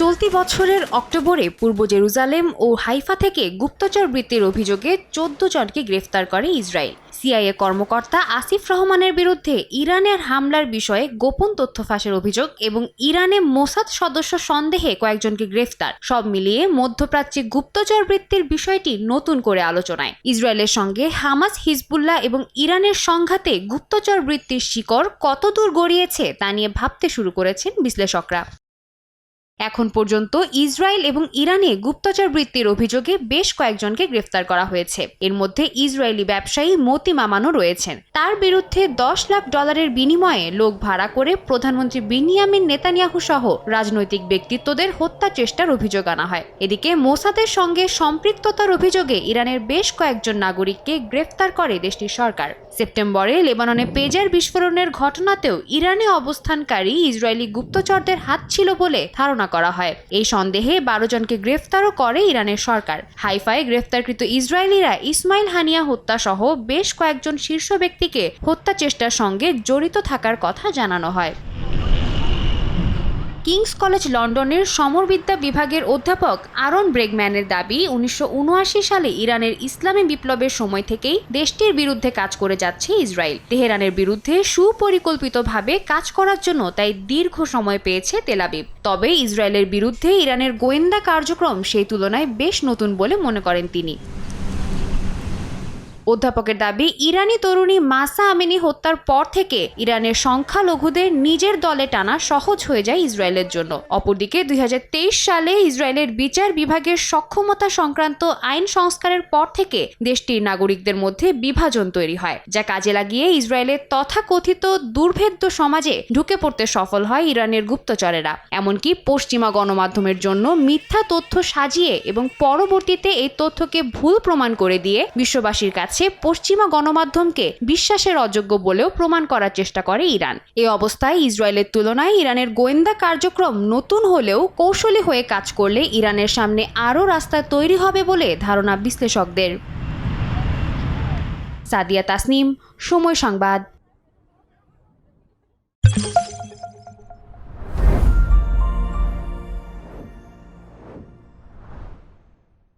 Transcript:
চলতি বছরের অক্টোবরে পূর্ব জেরুজালেম ও হাইফা থেকে গুপ্তচর বৃত্তির অভিযোগে চোদ্দ জনকে গ্রেফতার করে ইসরায়েল। সিআইএ কর্মকর্তা আসিফ রহমানের বিরুদ্ধে ইরানের হামলার বিষয়ে গোপন তথ্য ফাঁসের অভিযোগ এবং ইরানে মোসাদ সদস্য সন্দেহে কয়েকজনকে গ্রেফতার। সব মিলিয়ে মধ্যপ্রাচ্যে গুপ্তচর বৃত্তির বিষয়টি নতুন করে আলোচনায়। ইসরায়েলের সঙ্গে হামাস, হিজবুল্লাহ এবং ইরানের সংঘাতে গুপ্তচর বৃত্তির শিকড় কতদূর গড়িয়েছে তা নিয়ে ভাবতে শুরু করেছেন বিশ্লেষকরা। এখন পর্যন্ত ইসরায়েল এবং ইরানে গুপ্তচর বৃত্তির অভিযোগে বেশ কয়েকজনকে গ্রেফতার করা হয়েছে। এর মধ্যে ইসরায়েলি ব্যবসায়ী মতি মামানো রয়েছেন। তার বিরুদ্ধে দশ লাখ ডলারের বিনিময়ে লোক ভাড়া করে প্রধানমন্ত্রী বিনিয়ামিন নেতানিয়াহু সহ রাজনৈতিক ব্যক্তিত্বদের হত্যা চেষ্টার অভিযোগ আনা হয়। এদিকে মোসাদের সঙ্গে সম্পৃক্ততার অভিযোগে ইরানের বেশ কয়েকজন নাগরিককে গ্রেফতার করে দেশটির সরকার। সেপ্টেম্বরে লেবাননে পেজার বিস্ফোরণের ঘটনাতেও ইরানে অবস্থানকারী ইসরায়েলি গুপ্তচরদের হাত ছিল বলে ধারণা করা হয়। এই সন্দেহে বারো জনকে গ্রেফতারও করে ইরানের সরকার। হাইফায় গ্রেফতারকৃত ইসরায়েলিরা ইসমাইল হানিয়া হত্যা সহ বেশ কয়েকজন শীর্ষ ব্যক্তিকে হত্যা চেষ্টার সঙ্গে জড়িত থাকার কথা জানানো হয়। কিংস কলেজ লন্ডনের সমরবিদ্যা বিভাগের অধ্যাপক আরন ব্রেগম্যানের দাবি, উনিশশো উনআশি সালে ইরানের ইসলামী বিপ্লবের সময় থেকেই দেশটির বিরুদ্ধে কাজ করে যাচ্ছে ইসরায়েল। তেহরানের বিরুদ্ধে সুপরিকল্পিতভাবে কাজ করার জন্য তাই দীর্ঘ সময় পেয়েছে তেলাবিব তবে ইসরায়েলের বিরুদ্ধে ইরানের গোয়েন্দা কার্যক্রম সেই তুলনায় বেশ নতুন বলে মনে করেন তিনি। অধ্যাপকের দাবি, ইরানি তরুণী মাসা আমিনি হত্যার পর থেকে ইরানের সংখ্যালঘুদের নিজের দলে টানা সহজ হয়ে যায় ইসরায়েলের জন্য। অপরদিকে, দুই হাজার তেইশ সালে ইসরায়েলের বিচার বিভাগের সক্ষমতা সংক্রান্ত আইন সংস্কারের পর থেকে দেশটির নাগরিকদের মধ্যে বিভাজন তৈরি হয়, যা কাজে লাগিয়ে ইসরায়েলের তথাকথিত দুর্ভেদ্য সমাজে ঢুকে পড়তে সফল হয় ইরানের গুপ্তচরেরা। এমনকি পশ্চিমা গণমাধ্যমের জন্য মিথ্যা তথ্য সাজিয়ে এবং পরবর্তীতে এই তথ্যকে ভুল প্রমাণ করে দিয়ে বিশ্ববাসীর কাছে পশ্চিমা গণমাধ্যমকে বিশ্বাসের অযোগ্য বলেও প্রমাণ করার চেষ্টা করে ইরান। এ অবস্থায় ইসরায়েলের তুলনায় ইরানের গোয়েন্দা কার্যক্রম নতুন হলেও কৌশলী হয়ে কাজ করলে ইরানের সামনে আরও রাস্তা তৈরি হবে বলে ধারণা বিশ্লেষকদের। সাদিয়া তাসনিম, সময় সংবাদ।